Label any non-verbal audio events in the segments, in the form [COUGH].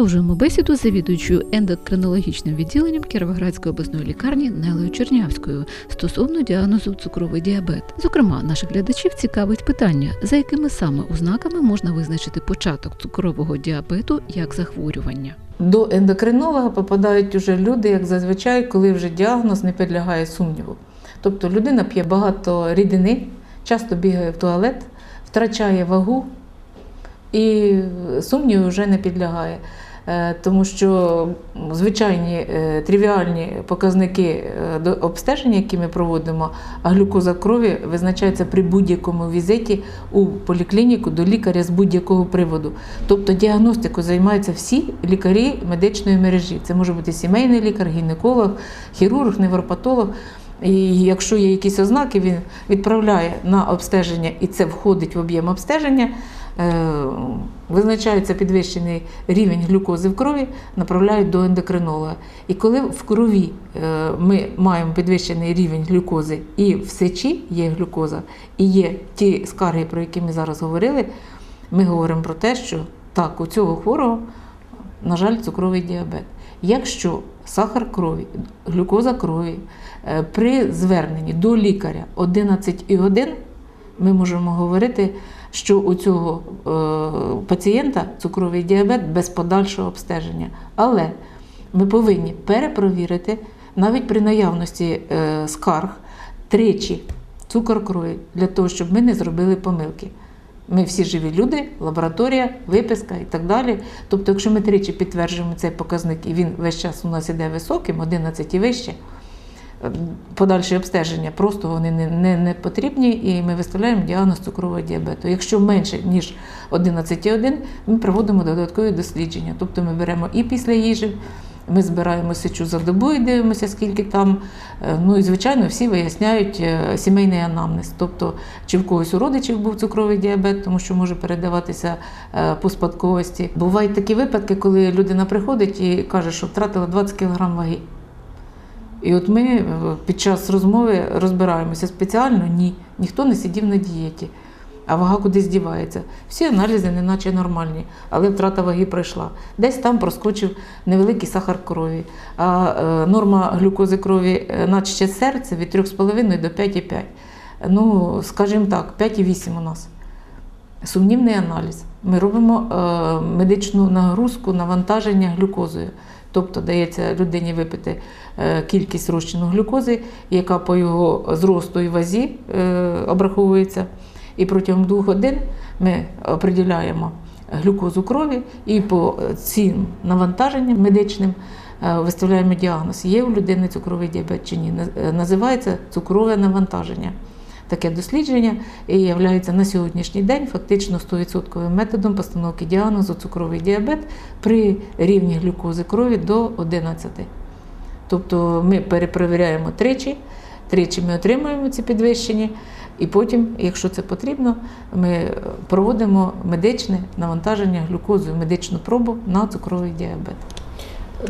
Продовжуємо бесіду з завідуючою ендокринологічним відділенням Кіровоградської обласної лікарні Нелею Чернявською стосовно діагнозу цукровий діабет. Зокрема, наших глядачів цікавить питання, за якими саме ознаками можна визначити початок цукрового діабету як захворювання. До ендокринолога попадають уже люди, як зазвичай, коли вже діагноз не підлягає сумніву. Тобто людина п'є багато рідини, часто бігає в туалет, втрачає вагу і сумніву вже не підлягає. Е, Тому що звичайні е, тривіальні показники е, обстеження, які ми проводимо, а глюкоза крові визначається при будь-якому візиті у поліклініку до лікаря з будь-якого приводу. Тобто діагностикою займаються всі лікарі медичної мережі. Це може бути сімейний лікар, гінеколог, хірург, невропатолог. І якщо є якісь ознаки, він відправляє на обстеження, і це входить в об'єм обстеження. Визначається підвищений рівень глюкози в крові, направляють до ендокринолога. І коли в крові е, ми маємо підвищений рівень глюкози і в сечі є глюкоза, і є ті скарги, про які ми зараз говорили, ми говоримо про те, що так, у цього хворого, на жаль, цукровий діабет. Якщо сахар крові, глюкоза крові е, при зверненні до лікаря 11,1, ми можемо говорити, що у цього е, пацієнта цукровий діабет без подальшого обстеження. Але ми повинні перепровірити навіть при наявності е, скарг тричі цукор крові для того, щоб ми не зробили помилки. Ми всі живі люди, лабораторія, виписка і так далі. Тобто, якщо ми тричі підтверджуємо цей показник, і він весь час у нас іде високим, 11 і вище, подальші обстеження просто вони не, не, не потрібні, і ми виставляємо діагноз цукрового діабету. Якщо менше, ніж 11,1, ми проводимо додаткові дослідження. Тобто ми беремо і після їжі, ми збираємо сечу за добу і дивимося, скільки там. Е, Ну і звичайно, всі виясняють е, сімейний анамнез, тобто чи в когось у родичів був цукровий діабет, тому що може передаватися е, по спадковості. Бувають такі випадки, коли людина приходить і каже, що втратила 20 кг ваги. І от ми е, під час розмови розбираємося спеціально, ні, ніхто не сидів на дієті, а вага кудись дівається. Всі аналізи неначе нормальні, але втрата ваги пройшла. Десь там проскочив невеликий сахар крові, а е, норма глюкози крові е, наче серце від 3,5 до 5,5. Ну, скажімо так, 5,8 у нас. Сумнівний аналіз. Ми робимо медичну нагрузку навантаження глюкозою. Тобто дається людині випити е, кількість розчину глюкози, яка по його зросту і вазі е, обраховується. І протягом двох годин ми определяємо глюкозу крові і по цим навантаженням медичним е, виставляємо діагноз, є у людини цукровий діабет чи ні. Називається цукрове навантаження. Таке дослідження і є на сьогоднішній день фактично 100% методом постановки діагнозу цукровий діабет при рівні глюкози крові до 11. Тобто ми перепровіряємо тричі, тричі ми отримуємо ці підвищення, і потім, якщо це потрібно, ми проводимо медичне навантаження глюкозою, медичну пробу на цукровий діабет.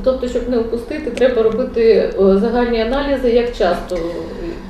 Тобто, щоб не опустити, треба робити загальні аналізи, як часто,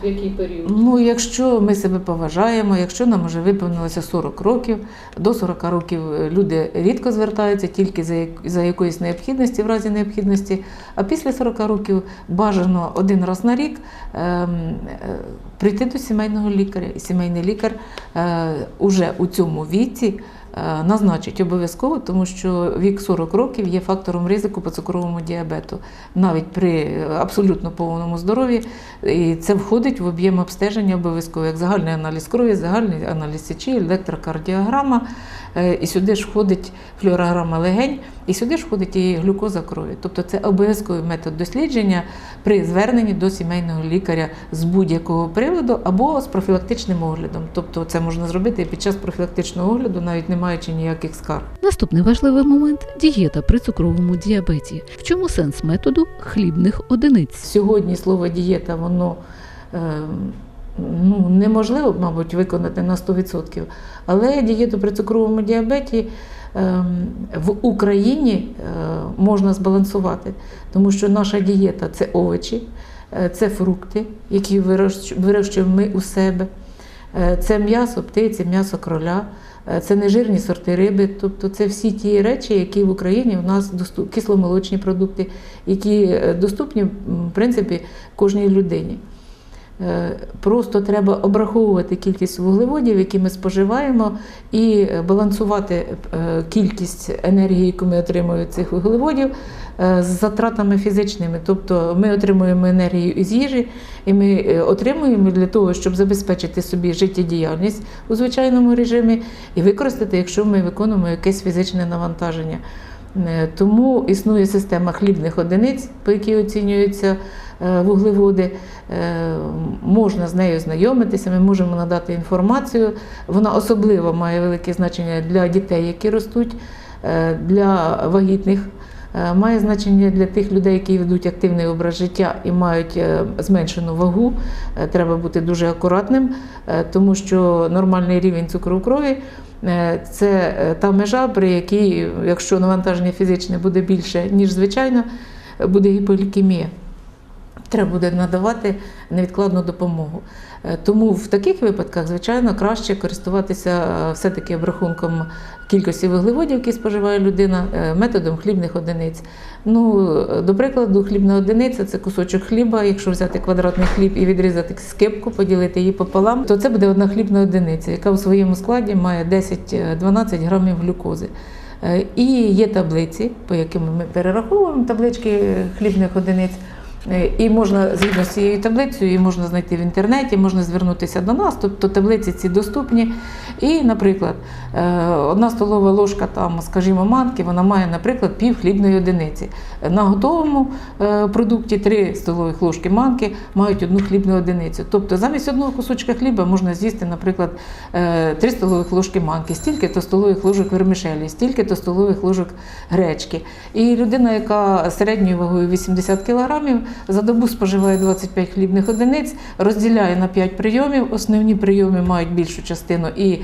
в який період. Ну, якщо ми себе поважаємо, якщо нам вже виповнилося 40 років, до 40 років люди рідко звертаються тільки за, за якоїсь необхідності, в разі необхідності. А після 40 років бажано один раз на рік ем, е, прийти до сімейного лікаря. І сімейний лікар е, уже у цьому віці. Е, Назначить обов'язково, тому що вік 40 років є фактором ризику по цукровому діабету, навіть при абсолютно повному здоров'ї. І це входить в об'єм обстеження обов'язково, як загальний аналіз крові, загальний аналіз сечі, електрокардіограма. Е, І сюди ж входить флюорограма легень, і сюди ж входить і глюкоза крові. Тобто це обов'язковий метод дослідження при зверненні до сімейного лікаря з будь-якого приводу або з профілактичним оглядом. Тобто це можна зробити під час профілактичного огляду, навіть не маючи ніяких скарг. Наступний важливий момент дієта при цукровому діабеті. В чому сенс методу хлібних одиниць? Сьогодні слово дієта, воно е, ну, неможливо, мабуть, виконати на 100%. Але дієту при цукровому діабеті е, в Україні е, можна збалансувати, тому що наша дієта це овочі, е, це фрукти, які вирощуємо ми у себе. Е, Це м'ясо птиці, м'ясо кроля, Це нежирні сорти риби, тобто це всі ті речі, які в Україні у нас доступ, кисломолочні продукти, які доступні в принципі кожній людині. Е, Просто треба обраховувати кількість вуглеводів, які ми споживаємо, і е, балансувати е, кількість енергії, яку ми отримуємо цих вуглеводів, з затратами фізичними. Тобто ми отримуємо енергію із їжі, і ми отримуємо для того, щоб забезпечити собі життєдіяльність у звичайному режимі і використати, якщо ми виконуємо якесь фізичне навантаження. Тому існує система хлібних одиниць, по якій оцінюються е, вуглеводи. Е, Можна з нею знайомитися, ми можемо надати інформацію. Вона особливо має велике значення для дітей, які ростуть, е, для вагітних. Е, Має значення для тих людей, які ведуть активний образ життя і мають е, зменшену вагу. Е, Треба бути дуже акуратним, е, тому що нормальний рівень цукру в крові е, це е, та межа, при якій, якщо навантаження фізичне буде більше, ніж звичайно, е, буде гіполікемія. Треба буде надавати невідкладну допомогу. Е, Тому в таких випадках, звичайно, краще користуватися е, все-таки обрахунком кількості вуглеводів, які споживає людина, е, методом хлібних одиниць. Ну, до прикладу, хлібна одиниця це кусочок хліба. Якщо взяти квадратний хліб і відрізати скипку, поділити її пополам, то це буде одна хлібна одиниця, яка у своєму складі має 10-12 грамів глюкози. І є таблиці, по яким ми перераховуємо таблички хлібних одиниць. Е, І можна згідно з цією таблицею, її можна знайти в інтернеті, можна звернутися до нас, тобто таблиці ці доступні. І, наприклад, одна столова ложка, там, скажімо, манки, вона має, наприклад, пів хлібної одиниці. На готовому е, продукті 3 столових ложки манки мають одну хлібну одиницю. Тобто замість одного кусочка хліба можна з'їсти, наприклад, 3 столових ложки манки, стільки-то столових ложок вермишелі, стільки-то столових ложок гречки. І людина, яка середньою вагою 80 кг, за добу споживає 25 хлібних одиниць, розділяє на 5 прийомів. Основні прийоми мають більшу частину і, е,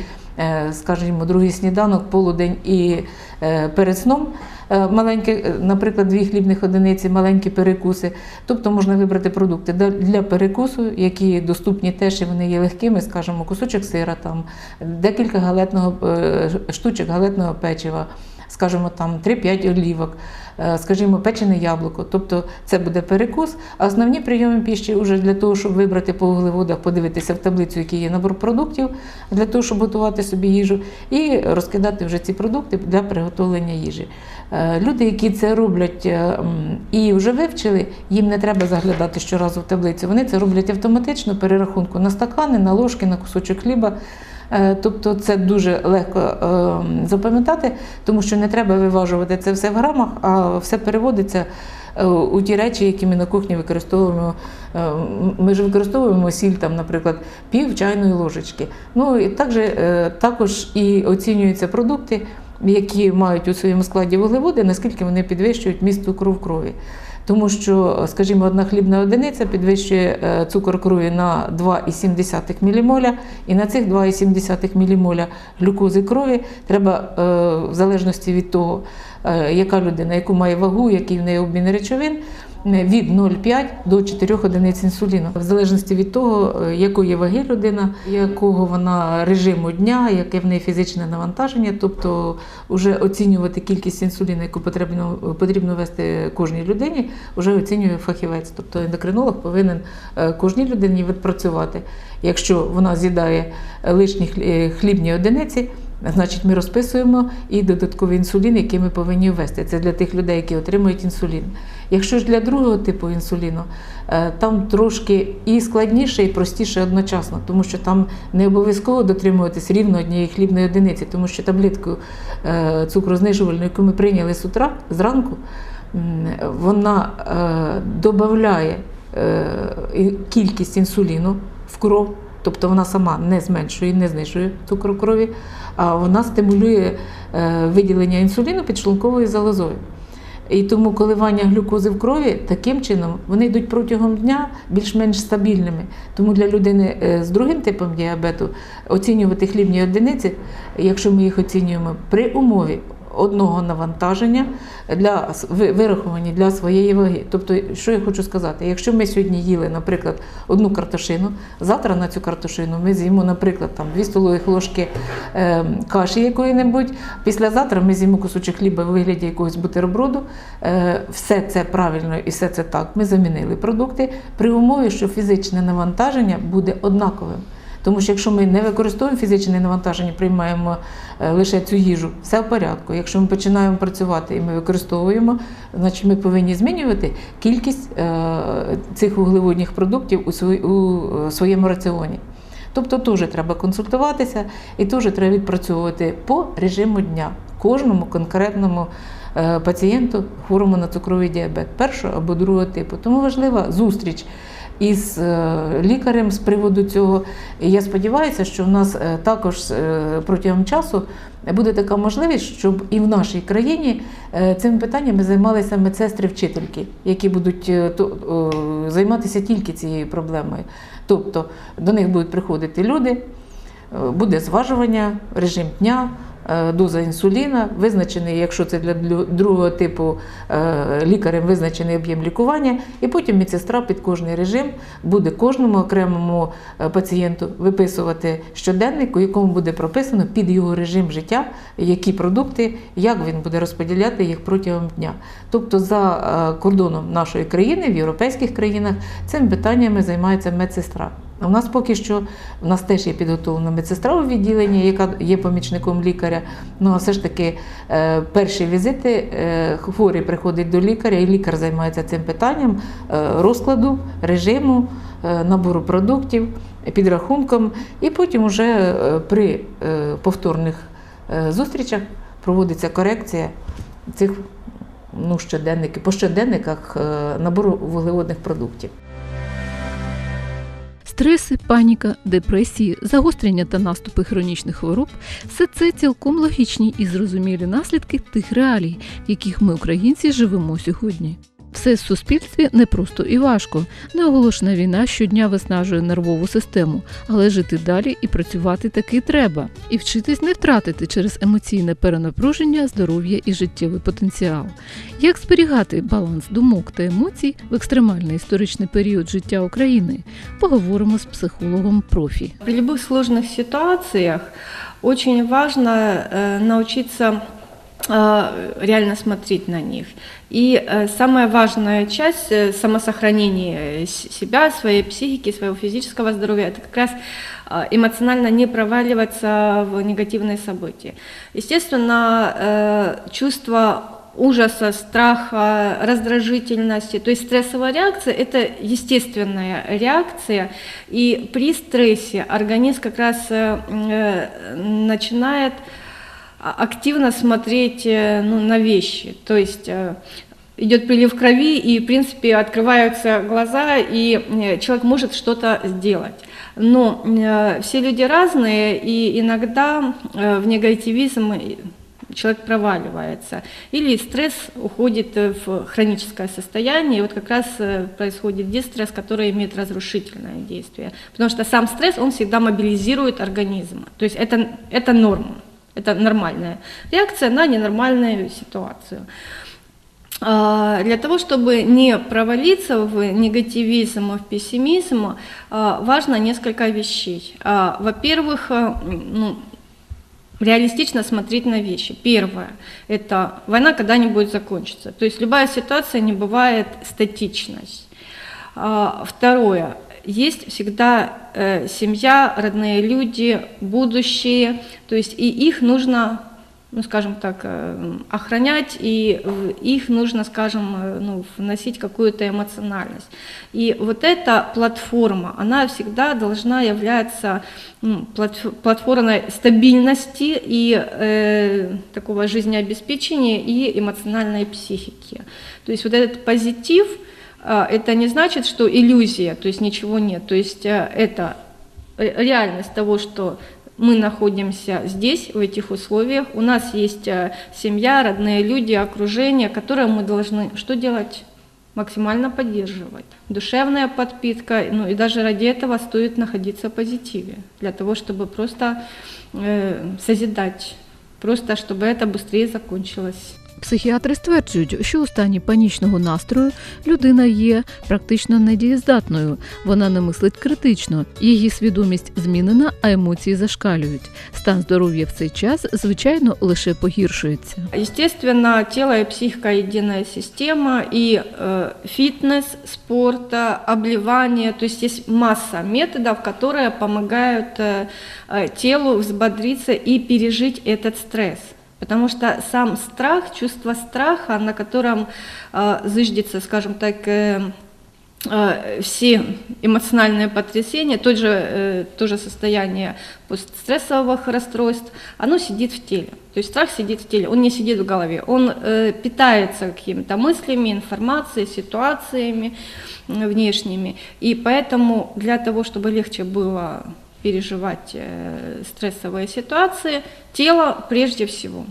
скажімо, другий сніданок, полудень і е, перед сном. Е, Маленькі, е, наприклад, дві хлібних одиниці, маленькі перекуси. Тобто можна вибрати продукти для- перекусу, які доступні теж і вони є легкими, скажімо, кусочок сира, там, декілька галетного, е, штучок галетного печива, скажімо, там 3-5 олівок, е, скажімо, печене яблуко. Тобто це буде перекус. А основні прийоми піші вже для того, щоб вибрати по вуглеводах, подивитися в таблицю, який є набор продуктів, для того, щоб готувати собі їжу, і розкидати вже ці продукти для приготовлення їжі. Е, Люди, які це роблять е, і вже вивчили, їм не треба заглядати щоразу в таблицю. Вони це роблять автоматично, перерахунку на стакани, на ложки, на кусочок хліба. Е, Тобто це дуже легко е, запам'ятати, тому що не треба виважувати це все в грамах, а все переводиться е, у ті речі, які ми на кухні використовуємо. Ми ж використовуємо сіль, там, наприклад, пів чайної ложечки. Ну і також, також і оцінюються продукти, які мають у своєму складі вуглеводи, наскільки вони підвищують міст цукру в крові. Тому що, скажімо, одна хлібна одиниця підвищує е, цукор крові на 2,7 мілімоля, і на цих 2,7 мілімоля глюкози крові. Треба, е, в залежності від того, е, яка людина, яку має вагу, який в неї обмін речовин, від 0,5 до 4 одиниць інсуліну, в залежності від того, е, якої ваги людина, якого вона режиму дня, яке в неї фізичне навантаження, тобто вже оцінювати кількість інсуліну, яку потрібно, потрібно вести кожній людині, вже оцінює фахівець. Тобто ендокринолог повинен е, кожній людині відпрацювати. Якщо вона з'їдає лишні е, хлібні одиниці, значить ми розписуємо і додатковий інсулін, який ми повинні ввести. Це для тих людей, які отримують інсулін. Якщо ж для другого типу інсуліну, е, там трошки і складніше, і простіше одночасно, тому що там не обов'язково дотримуватись рівно однієї хлібної одиниці, тому що таблетку е, цукрознижувальну, яку ми прийняли з утра, зранку, вона е, додає кількість інсуліну в кров. Тобто вона сама не зменшує, не знижує цукор в крові, а вона стимулює виділення інсуліну підшлунковою залозою. І тому коливання глюкози в крові таким чином вони йдуть протягом дня більш-менш стабільними. Тому для людини е, з другим типом діабету оцінювати хлібні одиниці, якщо ми їх оцінюємо при умові одного навантаження для с- ви- вираховані для своєї ваги. Тобто, що я хочу сказати, якщо ми сьогодні їли, наприклад, одну картошину, завтра на цю картошину ми з'їмо, наприклад, там 2 столових ложки е, каші якої-небудь, післязавтра ми з'їмо кусочок хліба в вигляді якогось бутерброду. Е, все це правильно і все це так. Ми замінили продукти при умові, що фізичне навантаження буде однаковим. Тому що якщо ми не використовуємо фізичне навантаження, приймаємо е, лише цю їжу, все в порядку. Якщо ми починаємо працювати і ми використовуємо, значить ми повинні змінювати кількість е, цих вуглеводних продуктів у, е, своєму раціоні. Тобто теж треба консультуватися і теж треба відпрацьовувати по режиму дня кожному конкретному пацієнту хворому на цукровий діабет першого або другого типу. Тому важлива зустріч із е, лікарем з приводу цього. І я сподіваюся, що в нас е, також е, протягом часу буде така можливість, щоб і в нашій країні цими питаннями займалися медсестри-вчительки, які будуть займатися тільки цією проблемою. Тобто до них будуть приходити люди, буде зважування, режим дня, доза інсуліна, визначений, якщо це для другого типу е, лікарем визначений об'єм лікування, і потім медсестра під кожний режим буде кожному окремому е, пацієнту виписувати щоденник, у якому буде прописано під його режим життя, які продукти, як він буде розподіляти їх протягом дня. Тобто за е, кордоном нашої країни, в європейських країнах, цими питаннями займається медсестра. У нас поки що у нас теж є підготовлена медсестра у відділенні, яка є помічником лікаря. Ну а все ж таки е, перші візити е, хворий приходить до лікаря, і лікар займається цим питанням е, розкладу, режиму, набору продуктів, підрахунком, і потім уже е, при повторних зустрічах проводиться корекція цих ну, щоденників, по щоденниках набору вуглеводних продуктів. Стреси, паніка, депресії, загострення та наступи хронічних хвороб все це цілком логічні і зрозумілі наслідки тих реалій, в яких ми, українці, живемо сьогодні. Все в суспільстві непросто і важко. Неоголошена війна щодня виснажує нервову систему, але жити далі і працювати таки треба, і вчитись не втратити через емоційне перенапруження здоров'я і життєвий потенціал. Як зберігати баланс думок та емоцій в екстремальний історичний період життя України? Поговоримо з психологом профі. При любых сложных ситуациях очень важно э, научиться э, реально смотреть на них. И э, самая важная часть э, самосохранения э, себя, своей психики, своего физического здоровья, это как раз эмоционально не проваливаться в негативные события. Естественно, чувство ужаса, страха, раздражительности. То есть стрессовая реакция – это естественная реакция, и при стрессе организм как раз начинает активно смотреть э, ну, на вещи. То есть э, идет прилив крови, и, в принципе, открываются глаза, и э, человек может что-то сделать. Но все люди разные, и иногда в негативизм человек проваливается. Или стресс уходит в хроническое состояние, и вот как раз происходит дистресс, который имеет разрушительное действие. Потому что сам стресс, он всегда мобилизирует организм. То есть это, это норма, это нормальная реакция на ненормальную ситуацию. А, Для того, чтобы не провалиться в негативизм, в пессимизм, а, важно несколько вещей. А, Во-первых, ну, реалистично смотреть на вещи. Первое – это война когда-нибудь закончится. То есть любая ситуация не бывает статичность. Второе – есть всегда э, семья, родные люди, будущее, то есть и их нужно ну, скажем так, э, охранять, и их нужно, скажем, э, ну, вносить какую-то эмоциональность. И вот эта платформа, она всегда должна являться ну, платф- платформой стабильности и э, такого жизнеобеспечения и эмоциональной психики. То есть вот этот позитив, это не значит, что иллюзия, то есть ничего нет. То есть э, это ре- реальность того, что мы находимся здесь, в этих условиях. У нас есть э, семья, родные люди, окружение, которое мы должны что делать? Максимально поддерживать. Душевная подпитка, ну и даже ради этого стоит находиться в позитиве, для того, чтобы просто э, созидать просто чтобы это быстрее закончилось. Психіатри стверджують, що у стані панічного настрою людина є практично недієздатною. Вона не мислить критично, її свідомість змінена, а емоції зашкалюють. Стан здоров'я в цей час, звичайно, лише погіршується. Естественно, тело и психика единая система, и э, фитнес, спорт, э, обливание, то есть есть масса методов, которые помогают э, э, телу взбодриться Потому что сам страх, чувство страха, на котором э, зыждется, скажем так, э, э, все эмоциональные потрясения, то же, э, то же состояние постстрессовых расстройств, оно сидит в теле. То есть страх сидит в теле, он не сидит в голове, он э, питается какими-то мыслями, информацией, ситуациями внешними. И поэтому для того, чтобы легче было переживать э, стрессовые ситуации, тело прежде всего.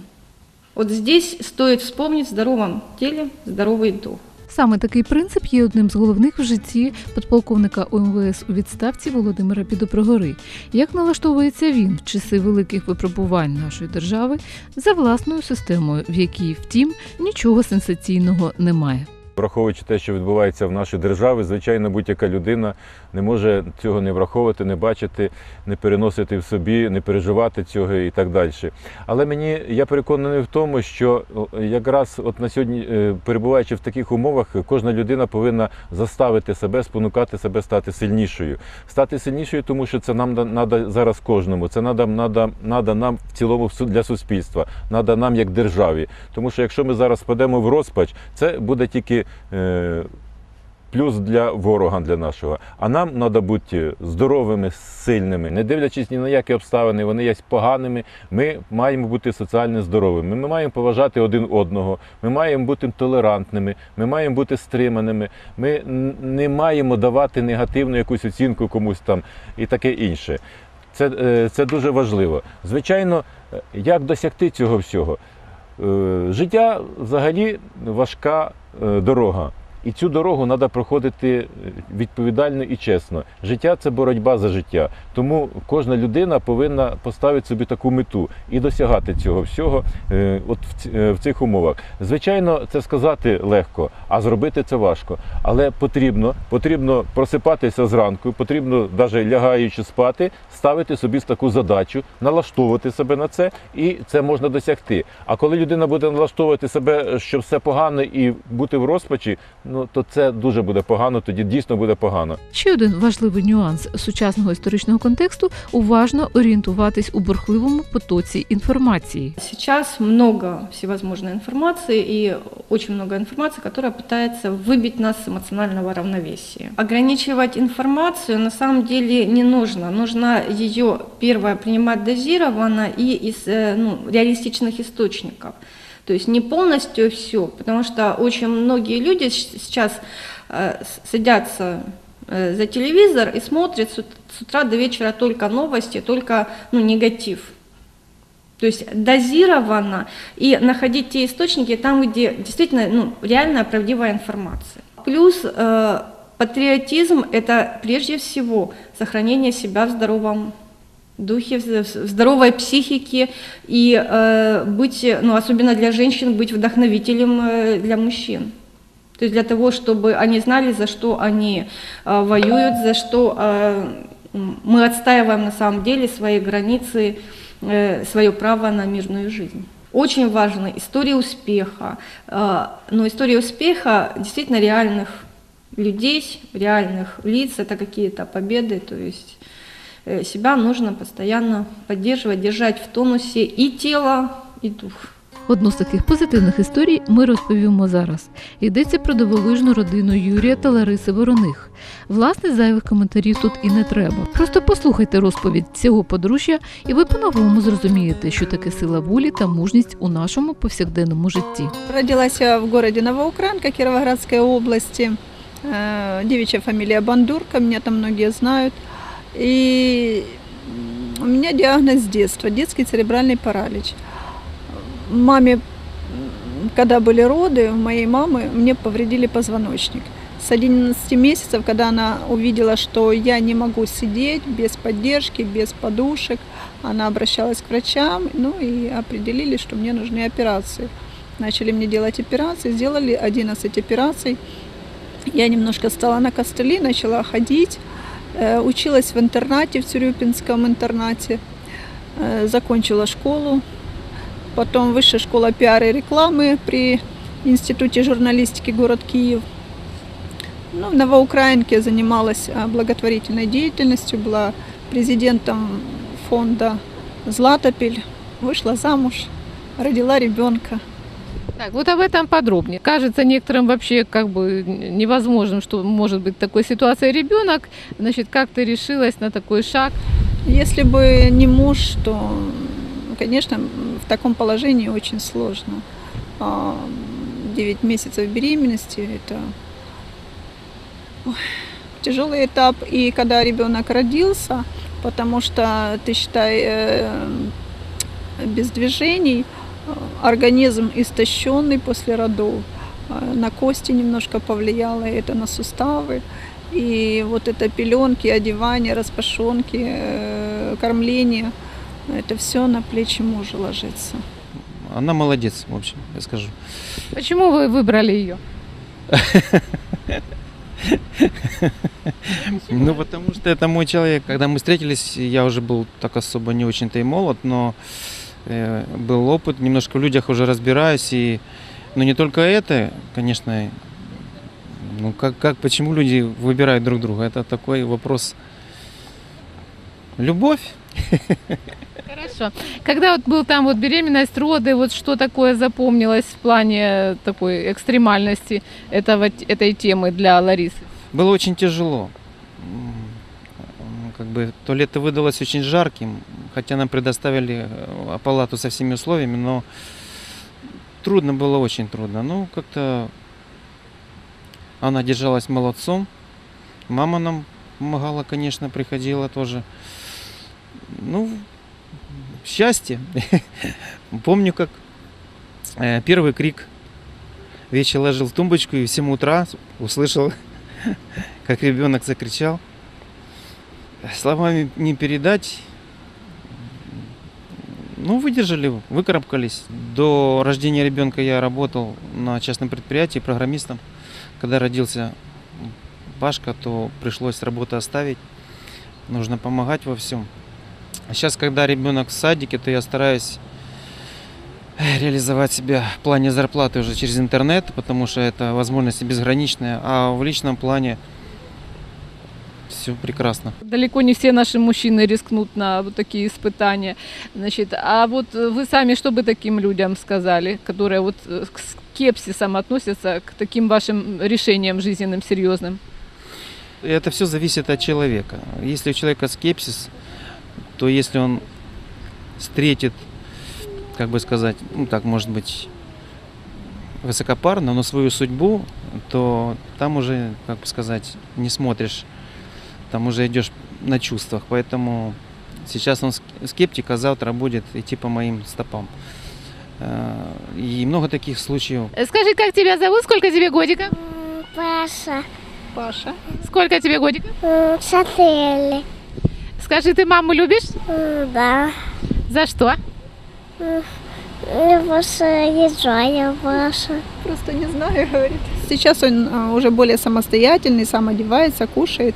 Вот здесь стоит вспомнить в здоровом теле здоровый дух. Саме такий принцип є одним з головних в житті подполковника ОМВС у відставці Володимира Підопрогори. Як налаштовується він в часи великих випробувань нашої держави за власною системою, в якій, втім, нічого сенсаційного немає. Враховуючи те, що відбувається в нашій державі, звичайно, будь-яка людина не може цього не враховувати, не бачити, не переносити в собі, не переживати цього і так далі. Але мені я переконаний в тому, що якраз от на сьогодні, е, перебуваючи в таких умовах, кожна людина повинна заставити себе, спонукати себе стати сильнішою. Стати сильнішою, тому що це нам треба зараз кожному. Це надо, надо, надо нам в цілому для суспільства, надо нам як державі. Тому що якщо ми зараз падемо в розпач, це буде тільки е, плюс для ворога для нашого. А нам треба бути здоровими, сильними, не дивлячись ні на які обставини, вони є поганими. Ми маємо бути соціально здоровими. Ми маємо поважати один одного. Ми маємо бути толерантними. Ми маємо бути стриманими. Ми не маємо давати негативну якусь оцінку комусь там і таке інше. Це, е, це дуже важливо. Звичайно, е, як досягти цього всього? Життя взагалі важка дорога. І цю дорогу треба проходити е, відповідально і чесно. Життя це боротьба за життя. Тому кожна людина повинна поставити собі таку мету і досягати цього всього е, от е, в цих умовах. Звичайно, це сказати легко, а зробити це важко. Але потрібно, потрібно просипатися зранку, потрібно, навіть лягаючи спати, ставити собі таку задачу, налаштовувати себе на це, і це можна досягти. А коли людина буде налаштовувати себе, що все погано і бути в розпачі, ну то це дуже буде погано, тоді дійсно буде погано. Ще один важливий нюанс сучасного історичного контексту уважно орієнтуватись у бурхливому потоці інформації. Сейчас много всевозможной информации и очень много информации, которая пытается выбить нас с эмоционального равновесия. Ограничивать информацию на самом деле не нужно. Нужно ее, первое, принимать дозированно и из э, ну, реалистичных источников. То есть не полностью все, потому что очень многие люди сейчас э, садятся э, за телевизор и смотрят с утра до вечера только новости, только ну, негатив. То есть дозированно и находить те источники там, где действительно ну, реальная правдивая информация. Плюс э, патриотизм – это прежде всего сохранение себя в здоровом духе, в здоровой психике и э, быть, ну, особенно для женщин, быть вдохновителем э, для мужчин. То есть для того, чтобы они знали, за что они э, воюют, за что э, мы отстаиваем на самом деле свои границы, э, свое право на мирную жизнь. Очень важна история успеха. Э, но история успеха действительно реальных людей, реальных лиц, это какие-то победы, то есть себя нужно постоянно поддерживать, держать в тонусе и тело, и дух. Одну з таких позитивних історій ми розповімо зараз. Йдеться про дивовижну родину Юрія та Лариси Вороних. Власне, зайвих коментарів тут і не треба. Просто послухайте розповідь цього подружжя, і ви по-новому зрозумієте, що таке сила волі та мужність у нашому повсякденному житті. Родилась я в городе Новоукраинка Кировоградской области. Э, Девичья фамилия Бандурка, меня там многие знают. И у меня диагноз с детства, детский церебральный паралич. Маме, когда были роды, у моей мамы мне повредили позвоночник. с 11 месяцев, когда она увидела, что я не могу сидеть без поддержки, без подушек, она обращалась к врачам, ну и определили, что мне нужны операции. Начали мне делать операции, сделали 11 операций. Я немножко стала на костыли, начала ходить, училась в интернате, в Цюрюпинском интернате, закончила школу, потом высшая школа пиара и рекламы при Институте журналистики город Киев. Ну, в Новоукраинке занималась благотворительной деятельностью, была президентом фонда «Златопель», вышла замуж, родила ребенка. Так, вот об этом подробнее. Кажется некоторым вообще как бы невозможным, что может быть такой ситуации ребенок. Значит, как ты решилась на такой шаг? Если бы не муж, то, конечно, в таком положении очень сложно. А, Девять месяцев беременности – это ой, тяжелый этап. И когда ребенок родился, потому что, ты считай, э, без движений, организм истощенный после родов, э, на кости немножко повлияло это на суставы. И вот это пеленки, одевание, распашонки, э, кормление, это все на плечи мужа ложится. Она молодец, в общем, я скажу. Почему вы выбрали ее? Ну, потому что это мой человек. Когда мы встретились, я уже был так особо не очень-то и молод, но был опыт, немножко в людях уже разбираюсь. И, но не только это, конечно, ну, как, как, почему люди выбирают друг друга, это такой вопрос. Любовь. Хорошо. Когда вот был там вот беременность, роды, вот что такое запомнилось в плане такой экстремальности этого, этой темы для Ларисы? Было очень тяжело. Как бы то лето выдалось очень жарким, хотя нам предоставили э, палату со всеми условиями, но трудно было, очень трудно. Ну, как-то она держалась молодцом. Мама нам помогала, конечно, приходила тоже. Ну, счастье. [LAUGHS] Помню, как э, первый крик вечер ложил в тумбочку и в 7 утра услышал [LAUGHS] как ребенок закричал. Словами не передать. Ну, выдержали, выкарабкались. До рождения ребенка я работал на частном предприятии программистом. Когда родился Пашка, то пришлось работу оставить. Нужно помогать во всем. А сейчас, когда ребенок в садике, то я стараюсь э, реализовать себя в плане зарплаты уже через интернет, потому что это возможности безграничные, а в личном плане все прекрасно. Далеко не все наши мужчины рискнут на вот такие испытания. Значит, а вот вы сами что бы таким людям сказали, которые вот э, с скепсисом относятся к таким вашим решениям жизненным серьезным? Это все зависит от человека. Если у человека скепсис, то если он встретит, как бы сказать, ну так может быть, высокопарно, но свою судьбу, то там уже, как бы сказать, не смотришь, там уже идешь на чувствах. Поэтому сейчас он ск- скептик, а завтра будет идти по моим стопам. Э, И много таких случаев. Скажи, как тебя зовут, сколько тебе годика? Паша, Паша. Сколько тебе годика? м, Чотири. Скажи, ты маму любишь? Да. За что? Що їжджаю ваша. Просто не знаю, говорит. Сейчас он а, уже более самостоятельный, сам одевается, кушает.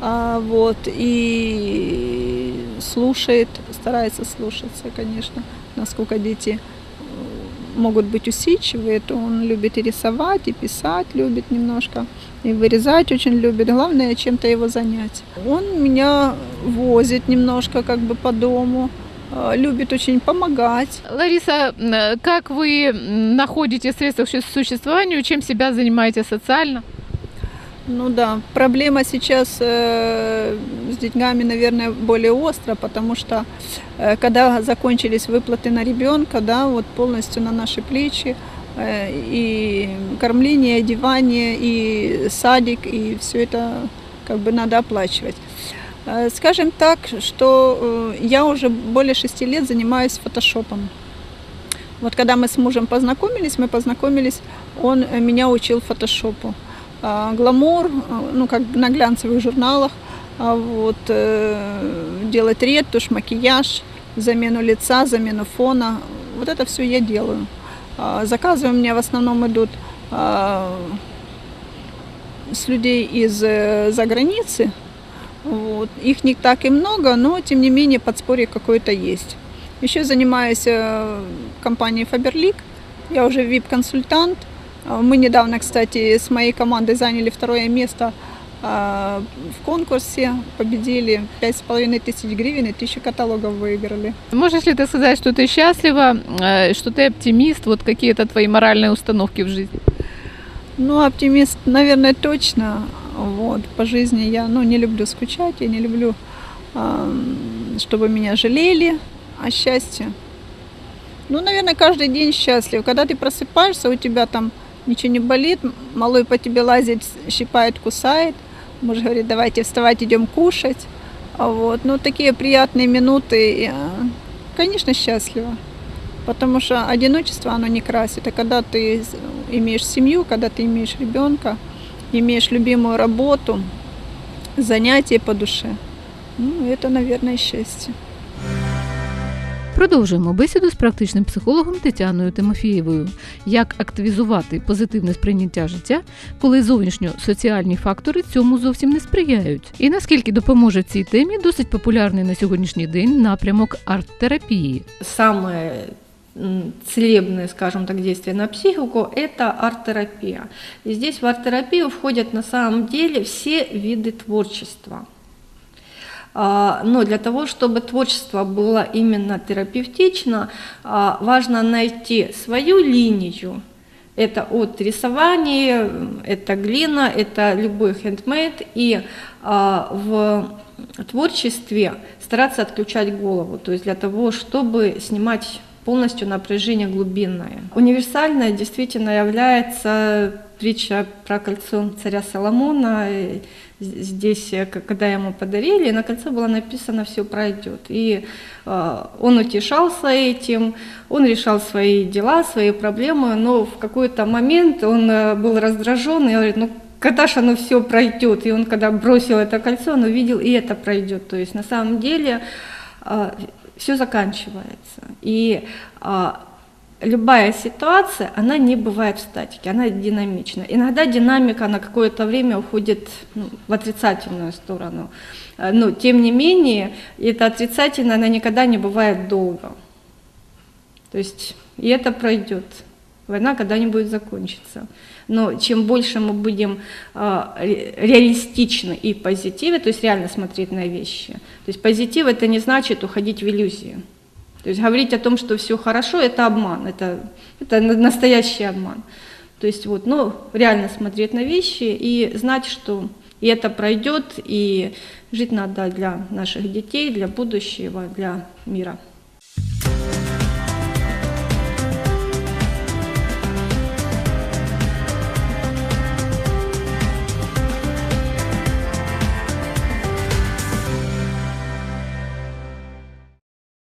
А, вот, и слушает, старается слушаться, конечно, насколько дети э, могут быть усидчивые, то он любит и рисовать, и писать любит немножко, и вырезать очень любит. Главное чем-то его занять. Он меня возит немножко как бы по дому, э, любит очень помогать. Лариса, м, как вы находите средства к существованию, чем себя занимаете социально? Ну да, проблема сейчас э, с деньгами, наверное, более остро, потому что э, когда закончились выплаты на ребенка, да, вот полностью на наши плечи, э, и кормление, одевание, и садик, и все это как бы надо оплачивать. Э, Скажем так, что э, я уже более шести лет занимаюсь фотошопом. Вот когда мы с мужем познакомились, мы познакомились, он меня учил фотошопу. А, гламур, а, ну, как на глянцевых журналах, а вот, э, делать ретушь, макияж, замену лица, замену фона. Вот это все я делаю. Заказы у меня в основном идут с людей из-за границы. Вот. Их не так и много, но тем не менее подспорье какое-то есть. Еще занимаюсь э, компанией Faberlic. Я уже VIP-консультант. А, Мы недавно, кстати, с моей командой заняли второе место а, в конкурсе, победили 5,5 тысяч гривен и тысячу каталогов выиграли. Можешь ли ты сказать, что ты счастлива, э, что ты оптимист, вот какие-то твои моральные установки в жизни? Ну, оптимист, наверное, точно. Вот, по жизни я ну, не люблю скучать, я не люблю, ам, чтобы меня жалели, а счастье. Ну, наверное, каждый день счастлив. Когда ты просыпаешься, у тебя там ничего не болит, малой по тебе лазит, щипает, кусает. Муж говорит, давайте вставать, идем кушать. А Вот. Ну, такие приятные минуты. Я, конечно, счастлива. Потому что одиночество, оно не красит. А когда ты имеешь семью, когда ты имеешь ребенка, имеешь любимую работу, занятия по душе, ну, это, наверное, счастье. Продовжуємо бесіду з практичним психологом Тетяною Тимофієвою. Як активізувати позитивне сприйняття життя, коли зовнішньо-соціальні фактори цьому зовсім не сприяють? І наскільки допоможе цій темі досить популярний на сьогоднішній день напрямок арт-терапії? Самое м, целебное, скажем так, действие на психику – это арт-терапия. И здесь в арт-терапию входят на самом деле все виды творчества. А, Но для того, чтобы творчество было именно терапевтично, а, важно найти свою линию. Это от рисования, это глина, это любой хендмейд. И а, в творчестве стараться отключать голову, то есть для того, чтобы снимать полностью напряжение глубинное. Универсальной действительно является притча про кольцо царя Соломона. Здесь, э, когда ему подарили, на кольце было написано «все пройдет». И э, он утешался этим, он решал свои дела, свои проблемы, но в какой-то момент он э, был раздражен и говорит, ну когда же оно все пройдет? И он, когда бросил это кольцо, он увидел, и это пройдет. То есть на самом деле все заканчивается. И любая ситуация, она не бывает в статике, она динамична. Иногда динамика на какое-то время уходит ну, в отрицательную сторону. А, Но тем не менее, это отрицательное, она никогда не бывает долго. То есть и это пройдет. Война когда-нибудь закончится. Но чем больше мы будем ре- реалистичны и позитивы, то есть реально смотреть на вещи. То есть позитив это не значит уходить в иллюзии. То есть говорить о том, что все хорошо, это обман, это, это на- настоящий обман. То есть вот, ну, реально смотреть на вещи и знать, что и это пройдет, и жить надо для наших детей, для будущего, для мира.